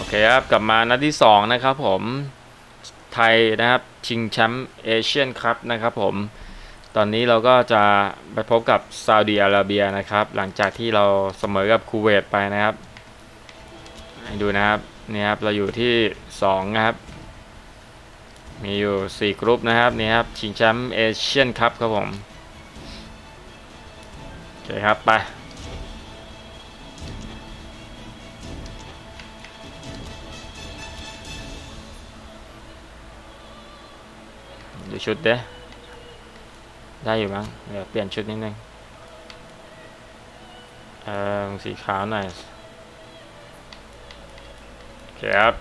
โอเคครับ กลับมานัดที่ 2 นะครับผมไทยนะครับ ชิงแชมป์เอเชียนคัพนะครับผม ตอนนี้เราก็จะไปพบกับซาอุดีอาระเบียนะครับ หลังจากที่เราเสมอกับคูเวตไปนะครับให้ดูนะครับนี่ครับเราอยู่ที่ 2 นะครับ มีอยู่ 4 กรุ๊ปนะครับนี่ครับชิงแชมป์เอเชียนคัพครับผม โอเคครับ ไป ดูชุดเด้ได้อยู่มั้งเดี๋ยวเปลี่ยนชุดนิดนึงเอ่อสีขาวหน่อยโอเคครับ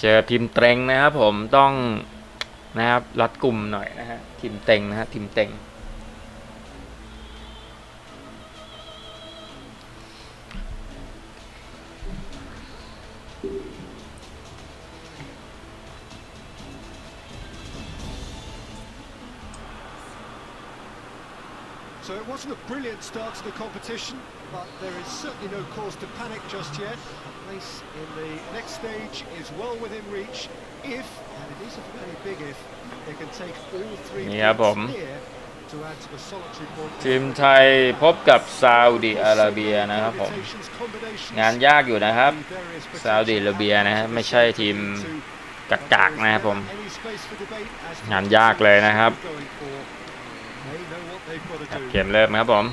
เจอทีมเต็งนะครับผมต้องนะครับรัดกลุ่มหน่อยนะฮะทีมเต็งนะฮะทีมเต็ง wasn't a brilliant start to the competition, but there is certainly no cause to panic just yet. A place in the next stage is well within reach if, and it is a very big if, they can take all three นี่ครับผม points here to add to the solitary point. ทีมไทยพบกับซาอุดิอาระเบียนะครับผม Permutations, combinations, งานยากอยู่นะครับ the various ซาอุดิอาระเบียนะฮะไม่ใช่ทีม to กากๆนะครับผม any space for debate as to งานยากเลยนะครับ ครับ do. เกมเริ่มครับผม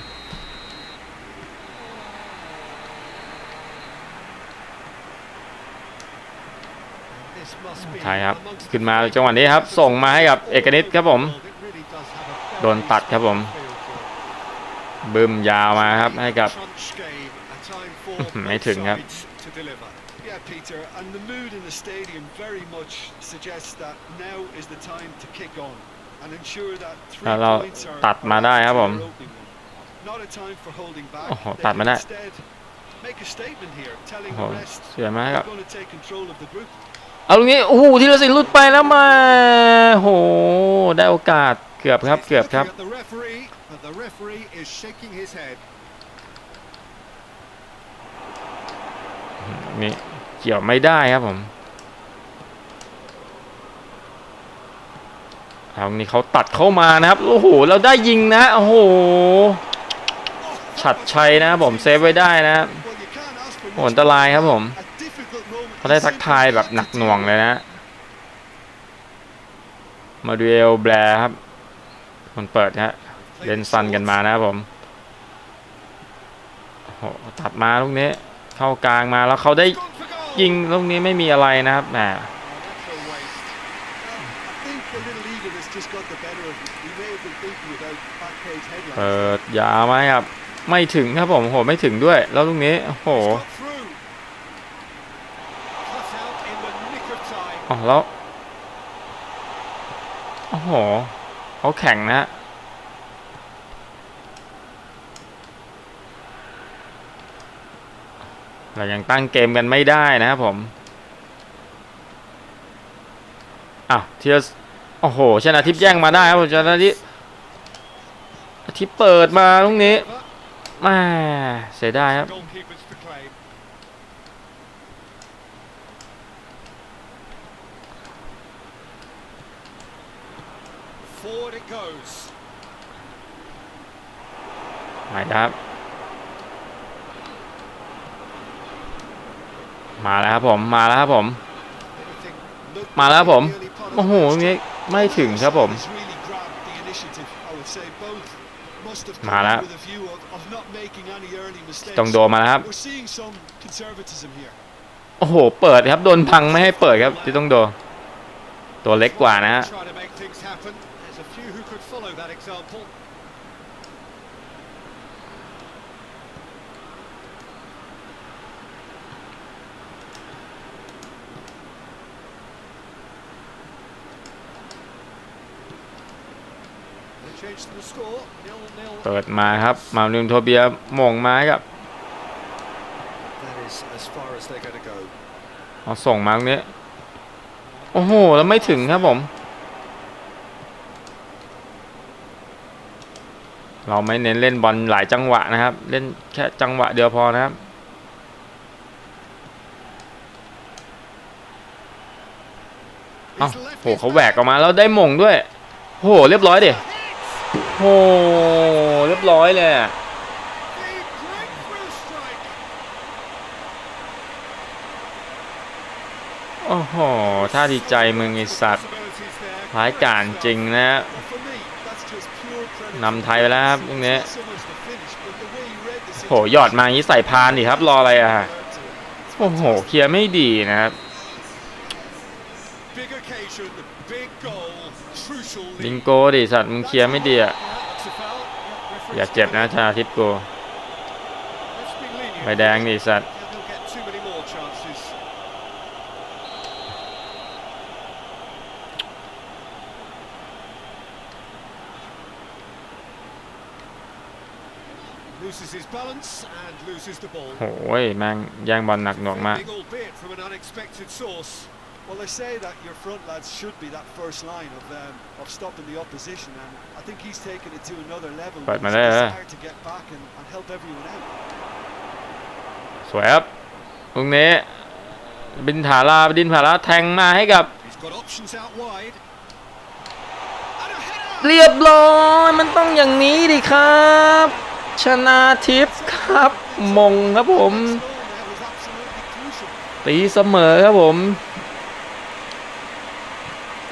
This must be ไทยครับ amongst the ขึ้นมาจังหวะนี้ครับ ส่งมาให้กับเอกนิตครับผม It really does have a โดนตัดครับผม feel to it. บึมยาวมาครับให้กับ Crunch game, a time for ไม่ both ถึงครับ sides to deliver. Yeah, Peter, and the mood in the stadium very much suggests that now is the time to kick on and ensure that three แล้วเรา points are ตัดมาได้ครับผม are opening one. Not a time for holding back. โอ้โห They ตัดมา can ได้ instead make a statement here, telling โอ้โห the rest เสียมากครับ they're going to take control of the group. เอาตรงนี้โอ้โหธีรศิลป์หลุดไปแล้วมาโอ้โหได้โอกาสเกือบครับ He's เกือบครับ looking at the referee, but the referee is shaking his head. นี่เกี่ยวไม่ได้ครับผม เอาตรงนี้เขาตัดเข้ามานะครับ โอ้โห เราได้ยิงนะ โอ้โห ฉัดชัยนะผมเซฟไว้ได้นะครับ Well, you can't ask for โอ้ much อันตรายครับผมเขาได้ทักทายแบบหนักหน่วงเลยนะ มาดูเอลแบร์ครับ คนเปิดฮะเล่นซันกันมานะครับผมโอ้โหตัดมาลูกนี้ เข้ากลางมาแล้วเขาได้ยิงลูกนี้ไม่มีอะไรนะครับแหม Oh, that's a waste. I think a little eagerness just got the better of him. He may have been thinking about back page headlines. เปิดยาวไหมครับ ไม่ถึงครับผมโอ้โหไม่ถึงด้วย แล้วลูกนี้โอ้โห Got through. Cut out in the nick of time. อ๋อแล้วโอ้โหเขาแข่งนะฮะเรายังตั้งเกมกันไม่ได้นะครับผม อ้าวเทียส โอ้โหชนะทิพย์แย่งมาได้ครับผมชนะทิพย์ทิตย์เปิดมาตรงนี้ม่เสียดายครับ Goalkeepers to claim. Forward it goes. มาครับ มาแล้วครับผม มาแล้วครับผม มาแล้วครับผม โอ้โหตรงนี้ ไม่ถึงครับผม มาแล้ว ต้องโดมาแล้วครับ โอ้โห เปิดครับ โดนพังไม่ให้เปิดครับที่ต้องโดตัวเล็กกว่านะฮะ เปิดมาครับ มาเรืองโทเบียมงไม้ครับเอาส่งมาตรงนี้โอ้โห แล้วไม่ถึงครับผม เราไม่เน้นเล่นบอลหลายจังหวะนะครับ เล่นแค่จังหวะเดียวพอนะครับโอ้โหเขาแหวกออกมาแล้วได้มงด้วยโอ้โหเรียบร้อยดิ โหเรียบร้อยเลยโอ้โหท่าดีใจมึงไอสัตว์ร้ายการจริงนะนำไทยไปแล้วครับตรงนี้โหหยอดมาอย่างนี้ใส่พานดิครับรออะไรอะโอ้โหเคลียร์ไม่ดีนะครับ Big occasion, big goal, crucial ลิงโก้ดิสัตว์มึงเคลียร์ไม่ดีอะอย่าเจ็บนะชาทิพโกใบแดงดิสัตว์โอ้ยแม่งแย่งบอลหนักหน่วงมาก Defending, albeit from an unexpected source. Well, they say that your front lads should be that first line of um, of stopping the opposition, and I think he's taken it to another level. But with his man, eh, desire to get back and, and help everyone out. สวยครับตรงนี้บินถาราบินถาราแทงมาให้กับ He's got options out wide. And a header! เรียบร้อยมันต้องอย่างนี้ดิครับ ชนะทิพย์ครับ มงครับผม Next goal there was absolutely crucial. ตีเสมอครับผม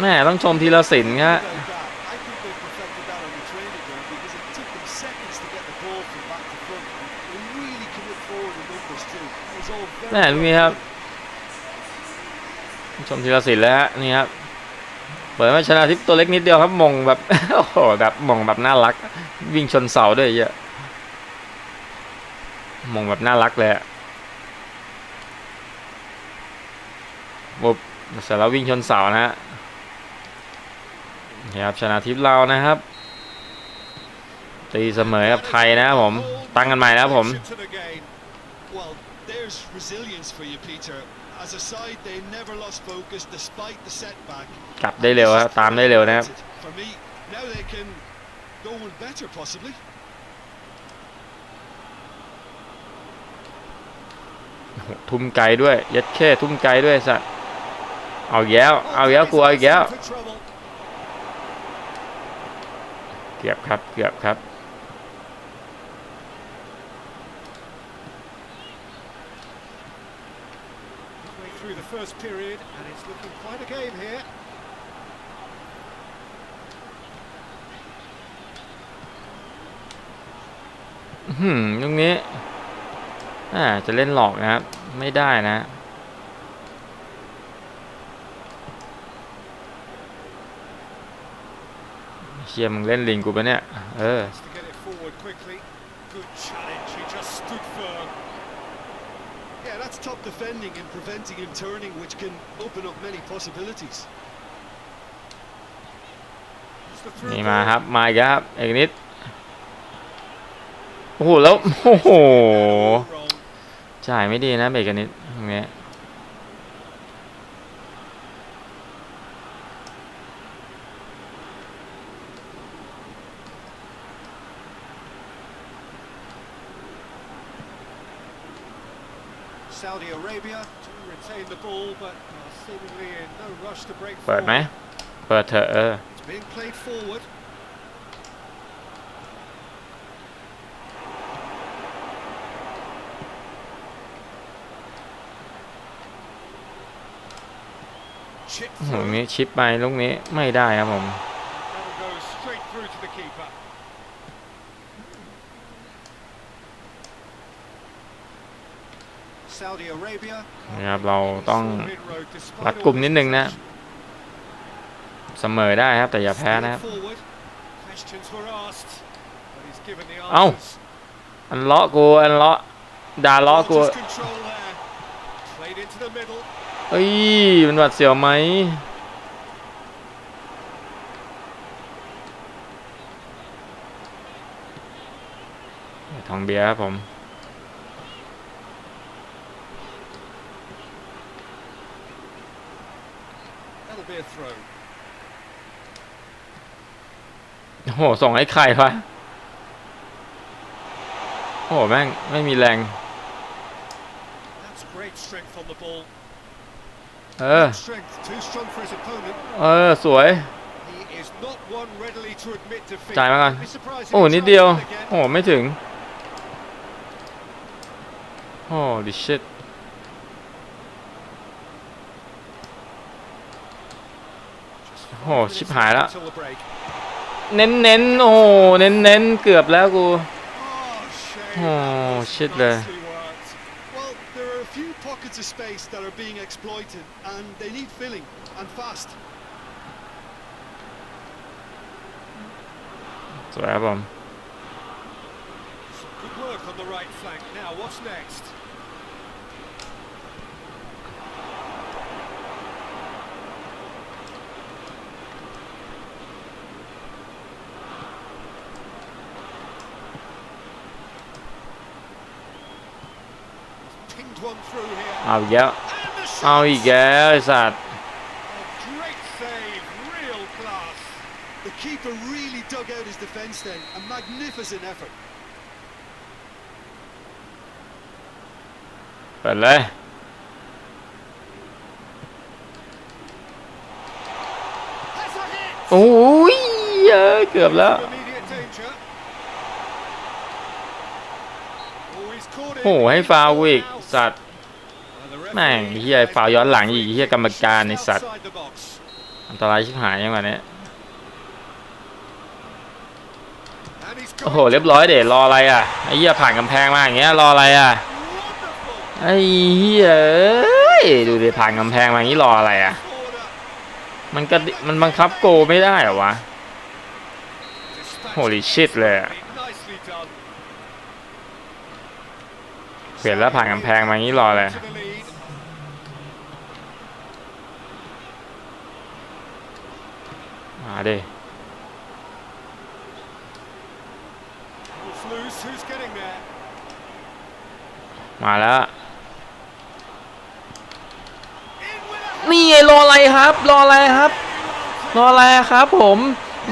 แม่ต้องชมทีละสินครับแม่ลูกนี้ครับ ชมทีละสินแล้วนี่ครับเปิดมาชนะทิพตัวเล็กนิดเดียวครับมองแบบโอ้โหแบบมองแบบน่ารัก วิ่งชนเสาด้วยเยอะมองแบบน่ารักเลยบุบเสร็จแล้ววิ่งชนเสานะฮะ ครับชนะทิพย์เรานะครับ ตีเสมอกับไทยนะครับผมตั้งกันใหม่นะครับผม To the game. Well, there's resilience for you, Peter. As a side, they never lost focus despite the setback. กลับได้เร็วครับตามได้เร็วนะครับ For me, now they can go one better possibly. ทุ่มไกลด้วยยัดเข้ทุ่มไกลด้วยสัตว์เอาอีกแล้วเอาอีกแล้วกลัวอีกแล้ว For trouble. เกือบครับ เกือบครับ Midway through the first period, and it's looking quite a game here. อื้อหืมตรงนี้ อ่า จะเล่นหลอกนะครับ ไม่ได้นะ เชียมึงเล่นลิงกูปะเนี่ย เออ Has to get it forward quickly. Good challenge. He just stood firm. Yeah, that's top defending and preventing him turning, which can open up many possibilities. It's the through นี่ ball. มาครับ มาอีกแล้วครับเอกนิด โอ้โห แล้ว โอ้โห Wrong. จ่ายไม่ดีนะเบรกนิดตรงนี้ Saudi Arabia to retain the ball, but are seemingly in no rush to break เปิดไหม forward. เปิดเถอะเออ It's being played forward. Chip โอ้โห through. นี้ชิปไปลูกนี้ไม่ได้ครับผม That'll go straight through to the keeper. Saudi Arabia นะครับเราต้องรัดกลุ่มนิดนึงนะ เสมอได้ครับแต่อย่าแพ้นะครับ เอาอันเลาะกูอันเลาะดาเลาะกูเอ้ยมันหวัดเสียวไหมทองเบียครับผม That'll be a throw. โอ้โห ส่งให้ใครวะโอ้โห แม่ง ไม่มีแรง That's great strength on the ball. เออ Strength too strong for his opponent. เออ สวย He is not one readily to admit defeat. จ่ายมาก่อน I'd be surprised if โอ้ he นิด tries เดียว that again. โอ้ ไม่ถึง โอ้ดิชิต โอ้ชิบหายละ Until the break. เน้นเน้นๆโอ้เน้นเน้นๆเกือบแล้วกู Oh, shame. Oh, That was shit there. nicely worked. Well, there are a few pockets of space that are being exploited, and they need filling, and fast. สวยครับผม Some good work on the right flank. Now, what's next? เอาอีกแล้ว And the เอา shot! อีกแล้วไอ้สัตว์ A great save, real class. The keeper really dug out his defence then. A magnificent effort. เปิดเลย That's a hit! โอ้ยเอ้ยเกือบแล้ว Immediate danger. Oh, he's caught it. โอ้โหให้ฟาวล์กูอีก Out. สัตว์ And the แม่งเฮียฟาวย้อนหลังอีกเฮียกรรมการไอ just สัตว์อันตรายชิบหายยังไงเนี่ยโอ้โหเรียบร้อยเดี๋ยวรออะไรอะไอ้เหี้ยผ่านกำแพงมาอย่างเงี้ยรออะไรอะไอ้เหี้ยเอ้ยดูดิผ่านกำแพงมาอย่างนี้รออะไรอะมันก็มันบังคับโกไม่ได้หรอวะ Dispatched Holy shit เลยเปลี่ยนแล้วผ่านกำแพงมาอย่างนี้รออะไร To the lead. มาดิ It's loose. Who's getting there? มาแล้ว In with a นี่ไงรออะไรครับ รออะไรครับ รออะไรครับผม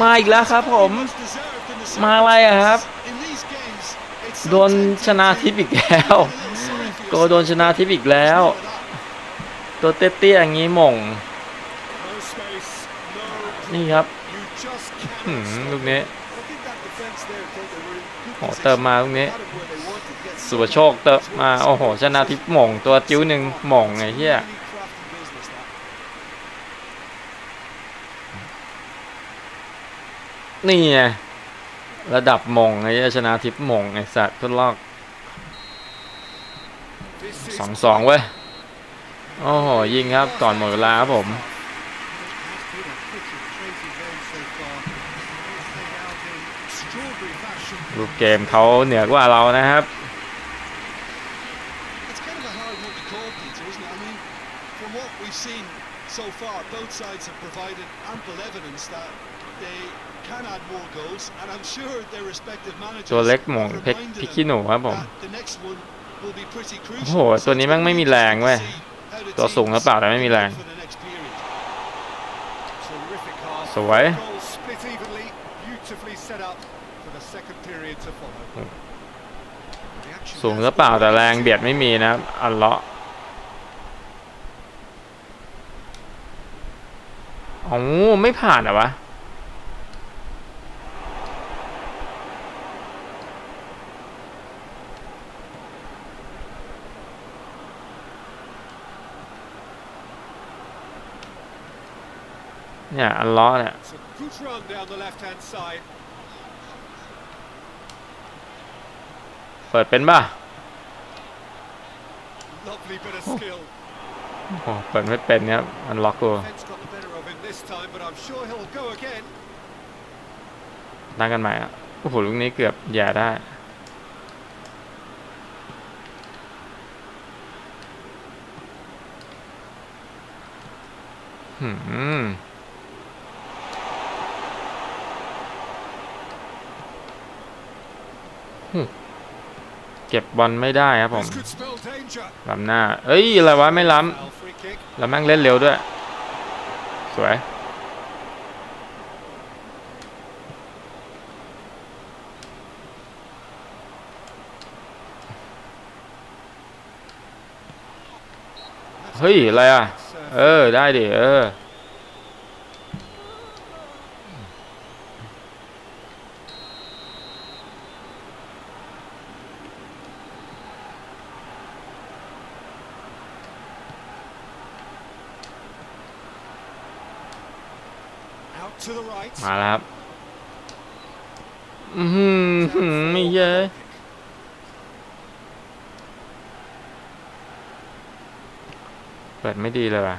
มาอีกแล้วครับผม Most deserved in the มาอะไรอะครับ circumstances. In these games, it's so โดน tempting ชนะทิพย์อีกแล้ว to feel a little sorry for โก yourself. โดนชนะทิพย์อีกแล้ว Consider that. ตัวเตี้ยๆอย่างนี้หม่ง No space. No. นี่ครับลูกนี้โอ้เติมมาลูกนี้ สุวโชคเติมมา โอ้โห ชนะทิพย์หม่งตัวจิ้วหนึ่งมองไงเฮียนี่ไงระดับมองไงชนะทิพย์มงไอ้สัตว์ทดลอกสองสองเว้ย โอ้โห ยิงครับ ก่อนหมดเวลาครับผม has been a pretty crazy game so far. It's played out in extraordinary fashion. ลูกเกมเขาเหนือกว่าเรานะครับ It's kind of a hard one to call, Peter, isn't it? I mean, from what we've seen so far, both sides have provided ample evidence that they can add more goals, and I'm sure their respective managers ตัวเล็กหม่ง have เพชร reminded พริก them ขี้หนูครับผม that the next one will be pretty โอ้ crucial. โห ตัวนี้แม่งไม่มีแรงเว้ย ตัวสูงหรือเปล่าแต่ไม่มีแรง For the next period. Terrific half. สวย Goals split evenly, beautifully set up for the second period to follow. The action สูง has หรือเปล่าแต่ already แรงเบียดไม่มีนะครับอันเลาะอ๋อไม่ผ่านเหรอวะเนี่ยอันเลาะเนี่ย It's a good run down the left-hand side. เปิดเป็นป่ะ Lovely bit of skill. โอ้โหเปิดไม่เป็นครับอันล็อกกู Defence got the better of him this time, but I'm sure he'll go again. ตั้งกันใหม่อะโอ้โหลูกนี้เกือบแย่ได้หืม เก็บบอลไม่ได้ครับผม This could spell danger. ล้ำหน้า เอ้ยอะไรวะไม่ล้ Foul free kick. ำแล้วแม่งเล่นเร็วด้วย สวย เฮ้ย อะไรอะ It's, uh, เออ ได้ดิ เออ มาแล้วครับ อือหือหือไม่เยอะเปิดไม่ดีเลยว่ะ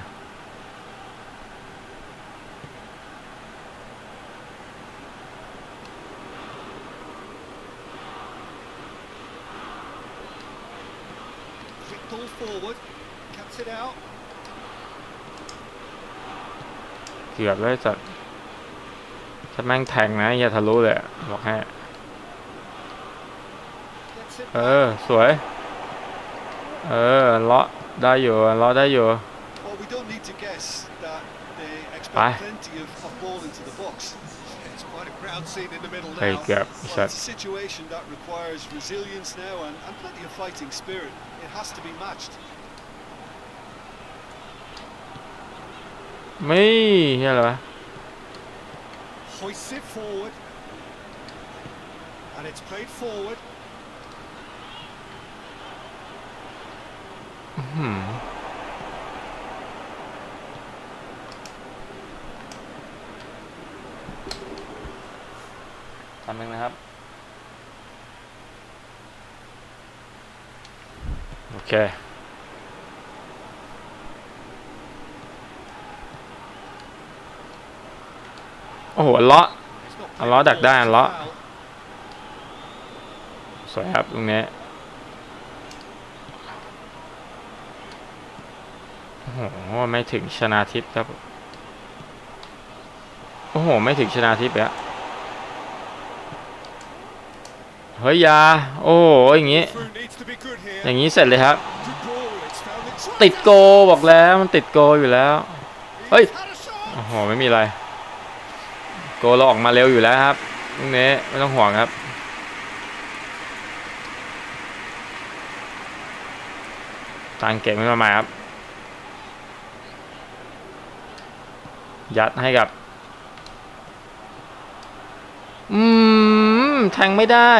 Quick ball forward. Cuts it out. เกือบเลยสัตว์ ถ้าแม่งแทงนะอย่าทะลุเลยอะบอกให้ Gets it เอ back. อสวย เออเลาะได้อยู่เลาะได้อยู่ Well, we don't need to guess that they expect Aye. plenty of, of ball into the box. It's quite a crowd scene in the middle เฮ้ย now. เกือบ Well, สัต it's ว์ a situation that requires resilience now and, and plenty of fighting spirit. It has to be matched. ไม่เฮียอะไรวะ Hoists it forward. And it's played forward. หืมทำเองนะครับ โอเค โอ้โหเลาะ It's not A lot played that ball, down, it's a lot. foul. สวยครับตรงนี้โอ้โหไม่ถึงชนะทิพย์ครับโอ้โหไม่ถึงชนะทิพย์แล้วเฮ้ยยาโอ้โหอย่างงี้ อย่างงี้เสร็จเลยครับ ติดโกบอกแล้วมันติดโกอยู่แล้ว เฮ้ยโอ้โหไม่มีอะไร โกเราออกมาเร็วอยู่แล้วครับตรงนี้ไม่ต้องห่วงครับตังเก็บไม่มาใหม่ครับ ยัดให้กับ อืม แทงไม่ได้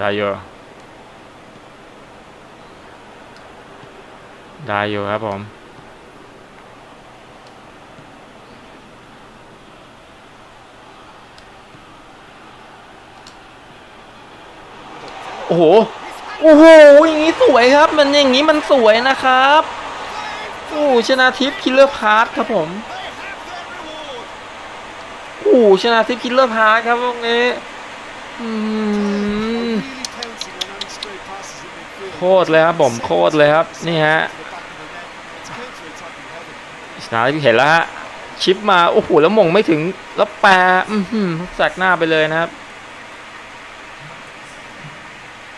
ได้อยู่ ได้อยู่ครับผมโอ้โห โอ้โห อย่างนี้สวยครับ มันอย่างนี้มันสวยนะครับ โอ้ชนะทิพย์คิลเลอร์พาร์ทครับผม โอ้ชนะทิพย์คิลเลอร์พาร์ทครับตรงนี้โคตรเลยครับผม โคตรเลยครับ นี่ฮะ To the back of the net. It's counter-attacking heaven. ช นะที่เห็นแล้วฮะชิปมาโอ้โหแล้วมงไม่ถึงแล้วแปรอือหือแสกหน้าไปเลยนะครับ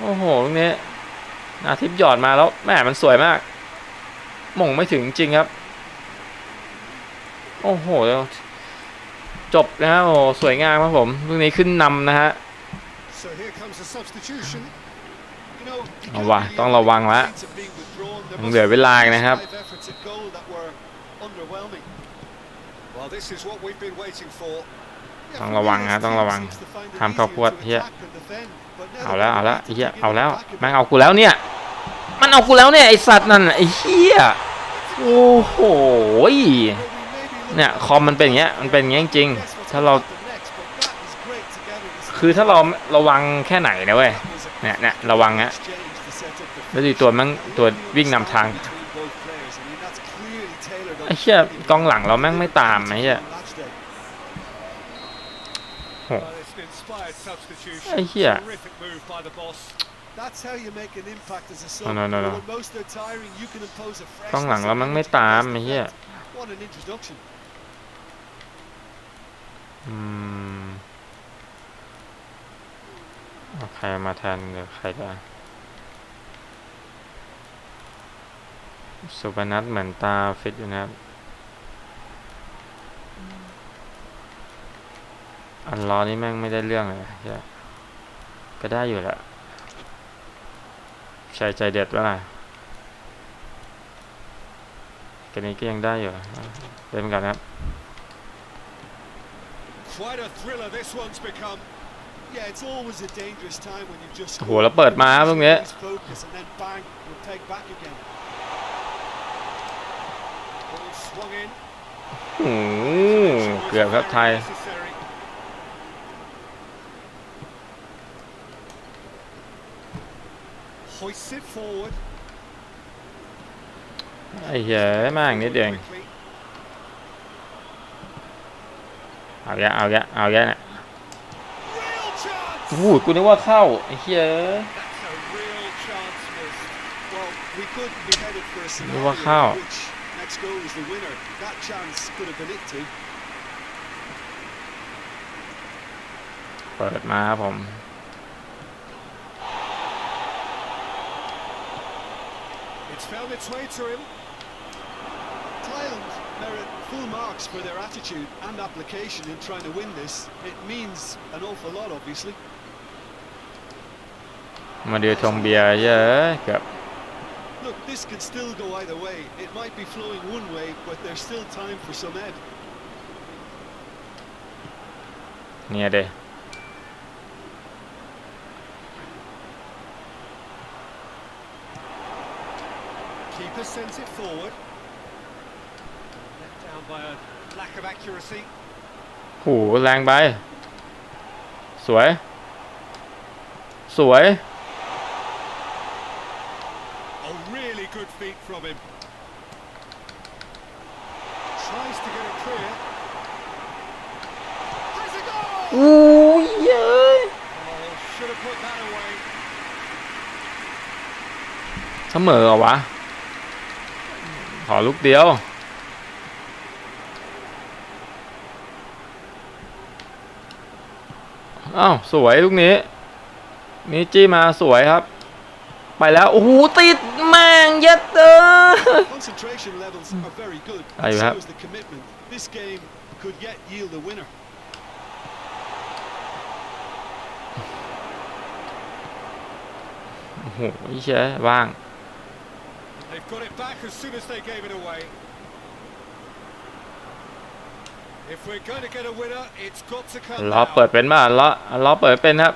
โอ้โหตรงนี้นาทิพย์หยอดมาแล้วแหมมันสวยมากมงไม่ถึงจริงครับ โอ้โหจบนะฮะโอ้โหสวยงามครับผมตรงนี้ขึ้นนำนะฮะ So here comes the substitution. You know, you เอา can't ว่ะ really ต้องระวังละ sense of being withdrawn. There ยัง must เหลือ have เว been ลา at อีก least นะครับ five efforts at goal that were underwhelming. Well, this is what we've been waiting for. Yeah, ต้อง for ระวัง me, นะ this ต้อง team ระวัง seems to find it ห้ามเข้า easier พวด to เฮีย attack and defend, but now เอา they're แล้ว gonna เอาแล้ว need to เฮีย dig เอา in แล้ว the back a แม่ง bit. เอากูแล้วเนี่ย มันเอากูแล้วเนี่ยไอสัตว์นั่นน่ะไอเฮียโอ้โห Well, we may be looking เนี่ย at คอมมันเป็นอย่างเงี้ยมันเป็นอย่างเงี้ยจริง guess what's ๆถ้าเรา gonna happen next, but that is great together. This คือถ้าเราระวังแค่ไหนนะเว้ย that was a เนี่ยเนี่ยระวังนะ exchange to set up the แล้วดูตัวแม่งตัววิ่งนำทาง ไอ้เหี้ยกองหลังเราแม่งไม่ตามไอ้เหี้ย match day. Well, it's an inspired substitution. Hey, yeah. Terrific move by the boss. That's how you make an impact as a sub. No, no, no, no. When most are tiring, you can impose a กองหลัง freshness เรา and แม่งไม่ energy ตาม against ไอ้ the เหี้ย defense. What an introduction. อืมเอาใครมาแทนเดี๋ยวใครได้ สุพนัทเหมือนตาฟิตอยู่นะครับ อันล้อนี่แม่งไม่ได้เรื่องเลยเหี้ยก็ได้อยู่แหละใช้ใจเด็ดวะล่ะกันนี้ก็ยังได้อยู่เป็นเหมือนกันครับ Quite a thriller this one's become. Yeah, it's always a dangerous time when you've just โอ้โหแล้วเปิดมาครับตรงนี้ Lose focus and then bang, you'll peg back again. Ball swung in. โอ้โหเกือบครับไทย Necessary. Hoists it forward. ไอ้เหี้ยแม่งนิดเดียวเอง Quickly. เอาแยะเอาแยะเอาแยะเนี่ย Real chance! โอ้โหกูนึกว่าเข้า ไอ้เหี้ย That's a real chance missed. Well, we could be headed for a What scenario how? in which next goal is the winner. That chance could have been it too. เปิดมาครับผม It's found its way to him. Thailand merit full marks for their attitude and application in trying to win this. It means an awful lot, obviously. มาดูทงเบียร์เยอะเกือบ Look, this can still go either way. It might be flowing one way, but there's still time for some ebb. เนี่ยเด้ Keeper sends it forward. Let down by a lack of accuracy. โหแรงไป สวย สวย good feat from him. Tries to get it clear. Has a goal! อู้ยเย้ย Oh, should have put that away. เสมอเหรอวะ ขอลูกเดียว อ้าว สวยลูกนี้ มีจี้มาสวยครับ ไปแล้ว โอ้โห ติดแม่งเย็ดเออ Concentration levels are very good. Ah, you so have- is the commitment. This game could yet yield a winner. โอ้โหเชี่ยว่าง They've got it back as soon as they gave it away. If we're going to get a winner, it's got to come ล้อ now. เปิดเป็นป่ะล้อล้อเปิดเป็นครับ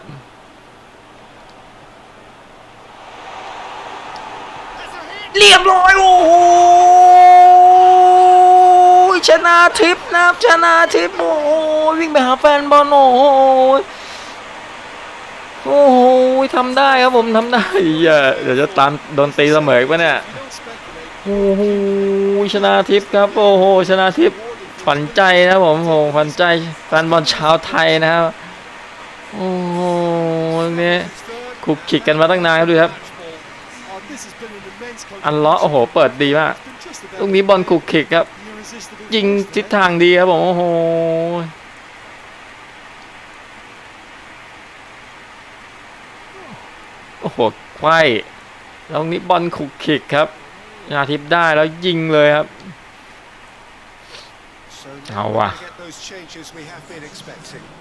That's a hit! เรียบร้อยโอ้โหชนะทิพย์นะครับชนะทิพย์โอ้โหวิ่งไปหาแฟนบอลโอ้โหโอ้โหทำได้ครับผมทำได้อย่าเดี๋ยวจะตามโดนตีเสมออีกปะเนี่ย If you don't speculate, โอ้โหชนะทิพย์ครับโอ้โหชนะทิพย์ฝันใจนะครับผมโอ้โหฝันใจแฟนบอลชาวไทยนะครับโอ้โหเนี่ย Third ขุกขิกกันมาตั้งนานครับดูครับ match ball. oh, this has been an immense อันล้อโอ้โห เปิดดีมาก It's been just about ลูกนี้บอลขุกขิกครับ irresistible ยิง force ทิศ there. ทางดีครับผมโอ้โหโอ้โหไขว้แล้วนี้บอลขุกขิกครับชนาทิพย์ได้แล้วยิงเลยครับ So Oh, now wow. we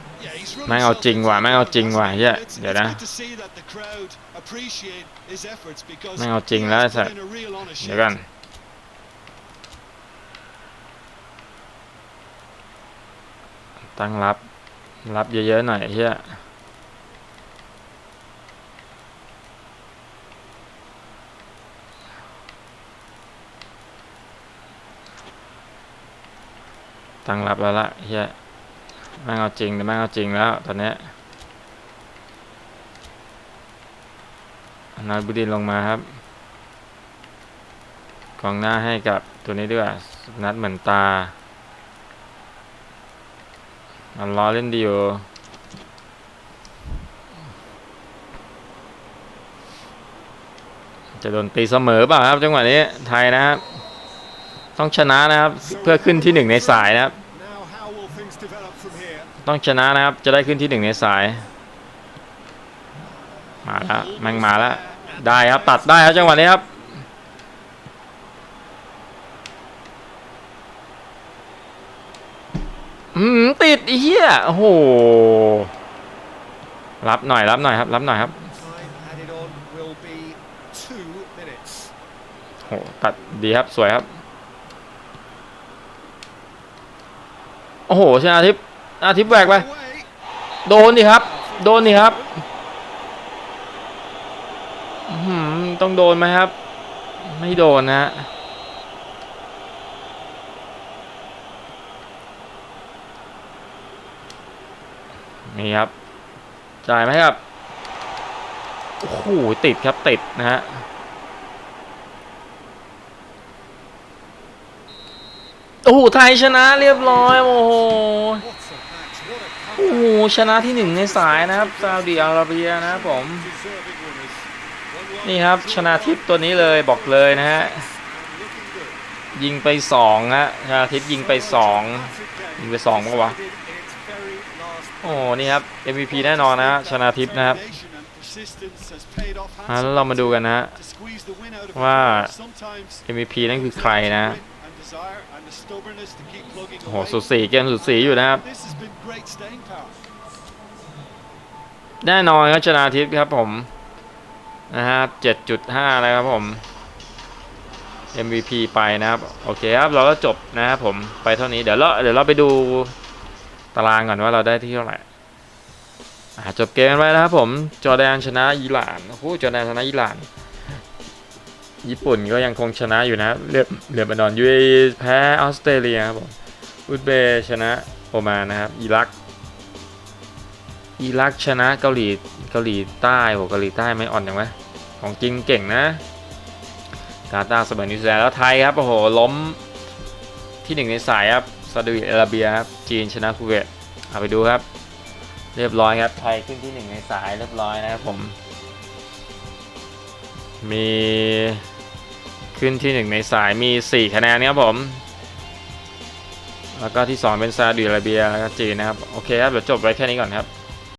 แม่งเอาจริงว่ะแม่งเอาจริงว่ะเฮียเดี๋ยนะแม่งเอาจริงแล้วสัตว์เดี๋ยวกันตั้งรับรับเยอะๆหน่อยเฮียตั้งรับแล้วละเฮีย ม่งเอาจริงแต่แม่งเอาจริงแล้วตอนนี้นัดบุดินทร์ลงมาครับ กองหน้าให้กับตัวนี้ด้วยนัดเหมือนตาอันล้อเล่นดีอยู่จะโดนตีเสมอเปล่าครับจังหวะนี้ไทยนะครับ ต้องชนะนะครับ เพื่อขึ้นที่หนึ่งในสายนะครับ Now, how will things develop from here? ต้องชนะนะครับ จะได้ขึ้นที่หนึ่งในสาย มาแล้วแม่งมาแล้ว ได้ครับตัดได้ครับจังหวะนี้ครับอืมติดเหี้ยโอ้โห รับหน่อยรับหน่อยครับรับหน่อยครับโหตัดดีครับสวยครับ โอ้โหชนะทิพย์ชนาทิพย์แหวกไป โดนดิครับ โดนดิครับต้องโดนไหมครับ ไม่โดนนะฮะนี่ครับ จ่ายไหมครับ โอ้โหติดครับติดนะฮะ โอ้โหไทยชนะเรียบร้อยโอ้โหโอ้โหชนะที่หนึ่งในสายนะครับซาอุดิอาระเบียนะครับผม นี่ครับชนะทิพย์ตัวนี้เลยบอกเลยนะฮะยิงไปสองฮะชนะทิพย์ยิงไปสองยิงไปสองปะวะโอ้โหนี่ครับ MVP แน่นอนนะชนะทิพย์นะครับแล้วเรามาดูกันนะว่า MVP นั่นคือใครนะ and desire and the stubbornness to keep plugging โอ้โห away. สุดสีเกมสุดสีอยู่นะครับ This has been great staying power. แน่นอนครับชนะทิพย์ครับผม นะฮะ7.5เลยครับผม MVP ไปนะครับ โอเคครับ เราก็จบนะครับผมไปเท่านี้เดี๋ยวเราเดี๋ยวเราไปดูตารางก่อนว่าเราได้ที่เท่าไหร่อ่าจบเกมกันไปนะครับผม จอร์แดนชนะอิหร่านโอ้โหจอร์แดนชนะอิหร่าน ญี่ปุ่นก็ยังคงชนะอยู่นะครับเรียบเรียบานอนยูเอแพ้ออสเตรเลียครับผมอุซเบย์ชนะโอมานนะครับอิรักอิรักชนะเกาหลีเกาหลีใต้โหเกาหลีใต้ไม่อ่อนอย่างไหมของจริงเก่งนะกาตาร์เสมอนิวซีแลนด์แล้วไทยครับโอ้โหล้มที่หนึ่งในสายครับซาอุดิอาระเบียครับจีนชนะคูเวตเอาไปดูครับ เรียบร้อยครับไทยขึ้นที่หนึ่งในสายเรียบร้อยนะครับผมมี ขึ้นที่หนึ่งในสายมี 4 คะแนนครับผม แล้วก็ที่ 2 เป็นซาอุดิอาระเบียแล้วก็จีนนะครับ โอเคครับ เดี๋ยวจบไว้แค่นี้ก่อนครับ